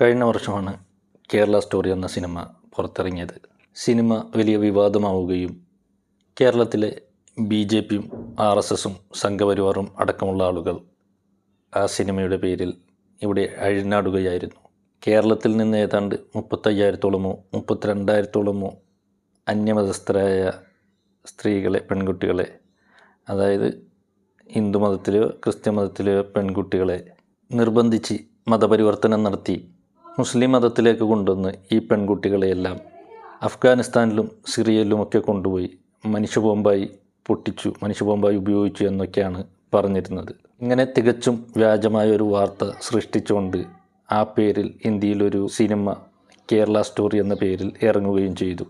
കഴിഞ്ഞ വർഷമാണ് കേരള സ്റ്റോറി എന്ന സിനിമ പുറത്തിറങ്ങിയത്. സിനിമ വലിയ വിവാദമാവുകയും കേരളത്തിലെ ബി ജെ പിയും ആർ എസ് എസും സംഘപരിവാറും അടക്കമുള്ള ആളുകൾ ആ സിനിമയുടെ പേരിൽ ഇവിടെ അഴിഞ്ഞാടുകയായിരുന്നു. കേരളത്തിൽ നിന്ന് ഏതാണ്ട് മുപ്പത്തയ്യായിരത്തോളമോ മുപ്പത്തിരണ്ടായിരത്തോളമോ അന്യമതസ്ഥരായ സ്ത്രീകളെ പെൺകുട്ടികളെ അതായത് ഹിന്ദു മതത്തിലെയോ ക്രിസ്ത്യൻ മതത്തിലെയോ പെൺകുട്ടികളെ നിർബന്ധിച്ച് മതപരിവർത്തനം നടത്തി മുസ്ലിം മതത്തിലേക്ക് കൊണ്ടുവന്ന് ഈ പെൺകുട്ടികളെയെല്ലാം അഫ്ഗാനിസ്ഥാനിലും സിറിയയിലുമൊക്കെ കൊണ്ടുപോയി മനുഷ്യബോംബായി പൊട്ടിച്ചു മനുഷ്യബോംബായി ഉപയോഗിച്ചു എന്നൊക്കെയാണ് പറഞ്ഞിരുന്നത്. ഇങ്ങനെ തികച്ചും വ്യാജമായ ഒരു വാർത്ത സൃഷ്ടിച്ചുകൊണ്ട് ആ പേരിൽ ഇന്ത്യയിലൊരു സിനിമ കേരള സ്റ്റോറി എന്ന പേരിൽ ഇറങ്ങുകയും ചെയ്തു.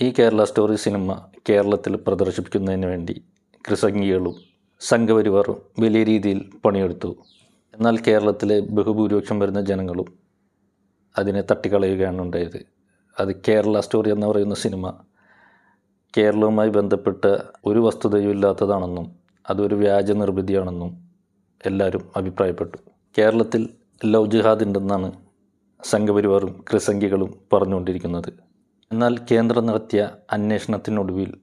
ഈ കേരള സ്റ്റോറി സിനിമ കേരളത്തിൽ പ്രദർശിപ്പിക്കുന്നതിന് വേണ്ടി കൃസംഗികളും സംഘപരിവാറും വലിയ രീതിയിൽ പണിയെടുത്തു. എന്നാൽ കേരളത്തിലെ ബഹുഭൂരിപക്ഷം വരുന്ന ജനങ്ങളും അതിനെ തട്ടിക്കളയുകയാണ് ഉണ്ടായത്. അത് കേരള സ്റ്റോറി എന്ന് പറയുന്ന സിനിമ. കേരളവുമായി ബന്ധപ്പെട്ട ഒരു വസ്തുതയും ഇല്ലാത്തതാണെന്നും അതൊരു വ്യാജ നിർമ്മിതിയാണെന്നും എല്ലാവരും അഭിപ്രായപ്പെട്ടു. കേരളത്തിൽ ലവ് ജിഹാദ് ഉണ്ടെന്നാണ് സംഘപരിവാറും ക്രിസംഖികളും പറഞ്ഞുകൊണ്ടിരിക്കുന്നത്. എന്നാൽ കേന്ദ്രം നടത്തിയ അന്വേഷണത്തിനൊടുവിൽ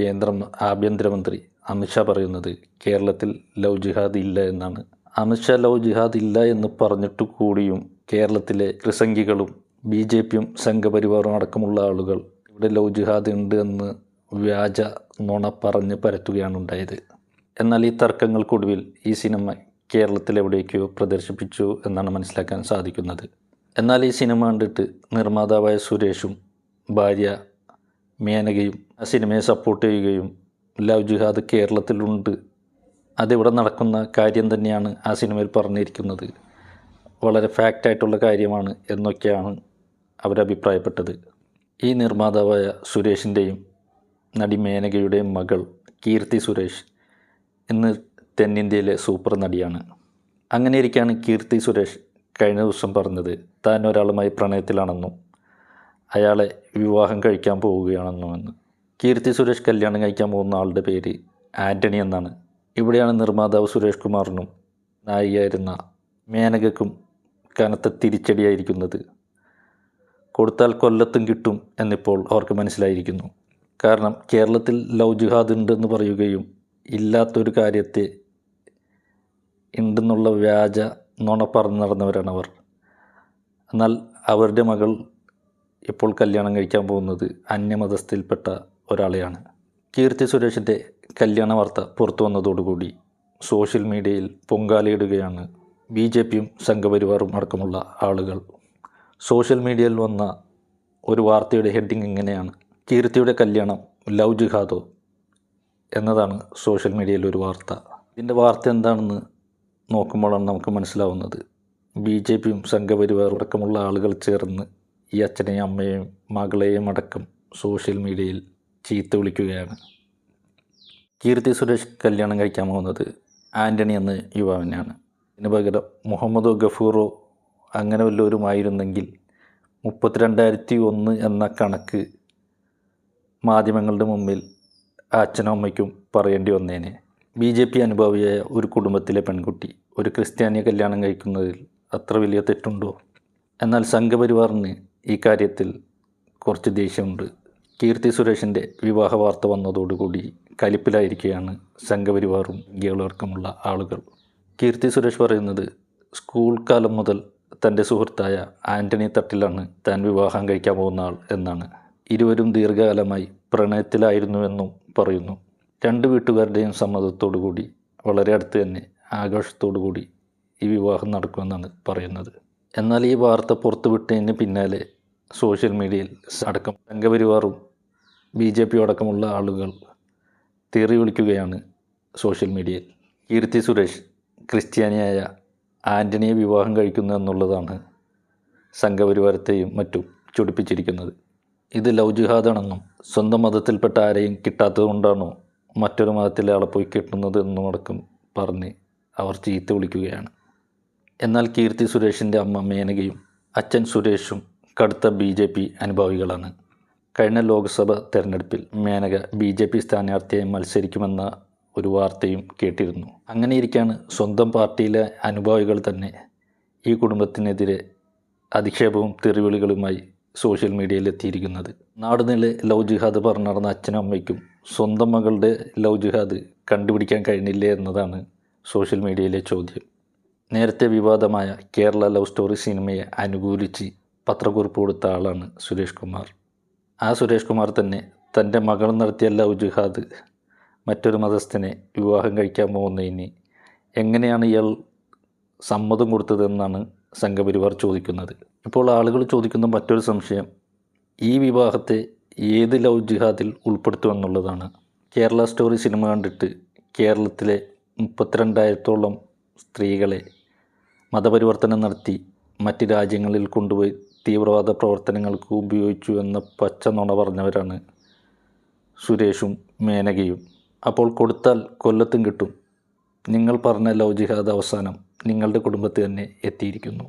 കേന്ദ്ര ആഭ്യന്തരമന്ത്രി അമിത്ഷാ പറയുന്നത് കേരളത്തിൽ ലവ് ജിഹാദ് ഇല്ല എന്നാണ്. അമിത്ഷാ ലവ് ജിഹാദ് ഇല്ല എന്ന് പറഞ്ഞിട്ട് കൂടിയും കേരളത്തിലെ ത്രിസംഖികളും ബി ജെ പിയും സംഘപരിവാറും അടക്കമുള്ള ആളുകൾ ഇവിടെ ലവ് ജിഹാദ് ഉണ്ട് എന്ന് വ്യാജ നുണ പറഞ്ഞ് പരത്തുകയാണ് ഉണ്ടായത്. എന്നാൽ ഈ തർക്കങ്ങൾക്കൊടുവിൽ ഈ സിനിമ കേരളത്തിൽ എവിടേക്കോ പ്രദർശിപ്പിച്ചു എന്നാണ് മനസ്സിലാക്കാൻ സാധിക്കുന്നത്. എന്നാൽ ഈ സിനിമ കണ്ടിട്ട് നിർമ്മാതാവായ സുരേഷും ഭാര്യ മേനകയും ആ സിനിമയെ സപ്പോർട്ട് ചെയ്യുകയും ലവ് ജിഹാദ് കേരളത്തിലുണ്ട് അതിവിടെ നടക്കുന്ന കാര്യം തന്നെയാണ് ആ സിനിമയിൽ പറഞ്ഞിരിക്കുന്നത്. വളരെ ഫാക്റ്റായിട്ടുള്ള കാര്യമാണ് എന്നൊക്കെയാണ് അവരഭിപ്രായപ്പെട്ടത്. ഈ നിർമ്മാതാവായ സുരേഷിന്റെയും നടി മേനകയുടെയും മകൾ കീർത്തി സുരേഷ് ഇന്ന് തെന്നിന്ത്യയിലെ സൂപ്പർ നടിയാണ്. അങ്ങനെ ഇരിക്കുകയാണ് കീർത്തി സുരേഷ് കഴിഞ്ഞ ദിവസം പറഞ്ഞത് താൻ ഒരാളുമായി പ്രണയത്തിലാണെന്നും അയാളെ വിവാഹം കഴിക്കാൻ പോവുകയാണെന്നുമെന്ന് കീർത്തി സുരേഷ് കല്യാണം കഴിക്കാൻ പോകുന്ന ആളുടെ പേര് ആന്റണി എന്നാണ്. ഇവിടെയാണ് നിർമ്മാതാവ് സുരേഷ് കുമാറിനും നായികയായിരുന്ന മേനകക്കും കനത്ത തിരിച്ചടിയായിരിക്കുന്നത്. കൊടുത്താൽ കൊല്ലത്തും കിട്ടും എന്നിപ്പോൾ അവർക്ക് മനസ്സിലായിരിക്കുന്നു. കാരണം കേരളത്തിൽ ലവ് ജിഹാദ് ഉണ്ടെന്ന് പറയുകയും ഇല്ലാത്തൊരു കാര്യത്തെ ഉണ്ടെന്നുള്ള വ്യാജ നുണ പറഞ്ഞു നടന്നവരാണ് അവർ. എന്നാൽ അവരുടെ മകൾ ഇപ്പോൾ കല്യാണം കഴിക്കാൻ പോകുന്നത് അന്യമതസ്ഥയിൽപ്പെട്ട ഒരാളെയാണ്. കീർത്തി സുരേഷിന്റെ കല്യാണ വാർത്ത പുറത്തു വന്നതോടുകൂടി സോഷ്യൽ മീഡിയയിൽ പൊങ്കാലയിടുകയാണ് ബി ജെ പിയും സംഘപരിവാറും അടക്കമുള്ള ആളുകൾ. സോഷ്യൽ മീഡിയയിൽ വന്ന ഒരു വാർത്തയുടെ ഹെഡിങ് ഇങ്ങനെയാണ്. കീർത്തിയുടെ കല്യാണം ലവ് ജിഹാദോ എന്നതാണ് സോഷ്യൽ മീഡിയയിൽ ഒരു വാർത്ത. ഇതിന്റെ വാർത്ത എന്താണെന്ന് നോക്കുമ്പോഴാണ് നമുക്ക് മനസ്സിലാവുന്നത്. ബി ജെ പിയും സംഘപരിവാറും അടക്കമുള്ള ആളുകൾ ചേർന്ന് ഈ അച്ഛനെയും അമ്മയെയും മകളെയും അടക്കം സോഷ്യൽ മീഡിയയിൽ ചീത്ത വിളിക്കുകയാണ്. കീർത്തി സുരേഷ് കല്യാണം കഴിക്കാൻ പോകുന്നത് ആന്റണി എന്ന യുവാവിനെയാണ് ഇതിന് പകരം മുഹമ്മദോ ഗഫൂറോ അങ്ങനെ വല്ലവരുമായിരുന്നെങ്കിൽ മുപ്പത്തിരണ്ടായിരത്തി ഒന്ന് എന്ന കണക്ക് മാധ്യമങ്ങളുടെ മുമ്പിൽ അച്ഛനും അമ്മയ്ക്കും പറയേണ്ടി വന്നേനെ. ബി ജെ പി അനുഭാവിയായ ഒരു കുടുംബത്തിലെ പെൺകുട്ടി ഒരു ക്രിസ്ത്യാനിയെ കല്യാണം കഴിക്കുന്നതിൽ അത്ര വലിയ തെറ്റുണ്ടോ? എന്നാൽ സംഘപരിവാറിന് ഈ കാര്യത്തിൽ കുറച്ച് ദേഷ്യമുണ്ട്. കീർത്തി സുരേഷിന്റെ വിവാഹ വാർത്ത വന്നതോടുകൂടി കലിപ്പിലായിരിക്കുകയാണ് സംഘപരിവാറും ഗേളടക്കമുള്ള ആളുകൾ കീർത്തി സുരേഷ് പറയുന്നത് സ്കൂൾ കാലം മുതൽ തന്റെ സുഹൃത്തായ ആന്റണി തട്ടിലാണ് താൻ വിവാഹം കഴിക്കാൻ പോകുന്ന ആൾ എന്നാണ്. ഇരുവരും ദീർഘകാലമായി പ്രണയത്തിലായിരുന്നുവെന്നും പറയുന്നു. രണ്ട് വീട്ടുകാരുടെയും സമ്മതത്തോടു കൂടി വളരെ അടുത്ത് തന്നെ ആഘോഷത്തോടു കൂടി ഈ വിവാഹം നടക്കുമെന്നാണ് പറയുന്നത്. എന്നാൽ ഈ വാർത്ത പുറത്തുവിട്ടതിന് പിന്നാലെ സോഷ്യൽ മീഡിയയിൽ അടക്കം സംഘപരിവാറും ബി ജെ പി അടക്കമുള്ള ആളുകൾ തീറി വിളിക്കുകയാണ് സോഷ്യൽ മീഡിയയിൽ. കീർത്തി സുരേഷ് ക്രിസ്ത്യാനിയായ ആന്റണിയെ വിവാഹം കഴിക്കുന്നു എന്നുള്ളതാണ് സംഘപരിവാരത്തെയും മറ്റും ചൊടിപ്പിച്ചിരിക്കുന്നത്. ഇത് ലവ് ജിഹാദാണെന്നും സ്വന്തം മതത്തിൽപ്പെട്ട ആരെയും കിട്ടാത്തതുകൊണ്ടാണോ മറ്റൊരു മതത്തിലെ ആളെ പോയി കിട്ടുന്നത് എന്നും അടക്കം പറഞ്ഞ് അവർ ചീത്ത വിളിക്കുകയാണ്. എന്നാൽ കീർത്തി സുരേഷിന്റെ അമ്മ മേനകയും അച്ഛൻ സുരേഷും കടുത്ത ബി ജെ പി അനുഭാവികളാണ്. കഴിഞ്ഞ ലോക്സഭ തെരഞ്ഞെടുപ്പിൽ മേനക ബി ജെ പി സ്ഥാനാർത്ഥിയായി മത്സരിക്കുമെന്ന ഒരു വാർത്തയും കേട്ടിരുന്നു. അങ്ങനെയിരിക്കാണ് സ്വന്തം പാർട്ടിയിലെ അനുഭാവികൾ തന്നെ ഈ കുടുംബത്തിനെതിരെ അധിക്ഷേപവും തെറിവിളികളുമായി സോഷ്യൽ മീഡിയയിൽ എത്തിയിരിക്കുന്നത്. നാടുനിലെ ലവ് ജിഹാദ് പറഞ്ഞു നടന്ന അച്ഛനും അമ്മയ്ക്കും സ്വന്തം മകളുടെ ലവ് ജിഹാദ് കണ്ടുപിടിക്കാൻ കഴിഞ്ഞില്ലേ എന്നതാണ് സോഷ്യൽ മീഡിയയിലെ ചോദ്യം. നേരത്തെ വിവാദമായ കേരള ലവ് സ്റ്റോറി സിനിമയെ അനുകൂലിച്ച് പത്രക്കുറിപ്പ് കൊടുത്ത ആളാണ് സുരേഷ് കുമാർ. ആ സുരേഷ് കുമാർ തന്നെ തന്റെ മകൾ നടത്തിയ ലവ് ജിഹാദ് മറ്റൊരു മതസ്ഥനെ വിവാഹം കഴിക്കാൻ പോകുന്നതിന് എങ്ങനെയാണ് ഇയാൾ സമ്മതം കൊടുത്തതെന്നാണ് സംഘപരിവാർ ചോദിക്കുന്നത്. ഇപ്പോൾ ആളുകൾ ചോദിക്കുന്ന മറ്റൊരു സംശയം ഈ വിവാഹത്തെ ഏത് ലവ് ജിഹാദിൽ ഉൾപ്പെടുത്തുമെന്നുള്ളതാണ്. കേരള സ്റ്റോറി സിനിമ കണ്ടിട്ട് കേരളത്തിലെ മുപ്പത്തിരണ്ടായിരത്തോളം സ്ത്രീകളെ മതപരിവർത്തനം നടത്തി മറ്റ് രാജ്യങ്ങളിൽ കൊണ്ടുപോയി തീവ്രവാദ പ്രവർത്തനങ്ങൾക്ക് ഉപയോഗിച്ചു എന്ന പച്ച നുണ പറഞ്ഞവരാണ് സുരേഷും മേനകയും. അപ്പോൾ കൊടുത്താൽ കൊല്ലത്തും കിട്ടും. നിങ്ങൾ പറഞ്ഞ ലവ് ജിഹാദ് അവസാനം നിങ്ങളുടെ കുടുംബത്തിൽ തന്നെ എത്തിയിരിക്കുന്നു.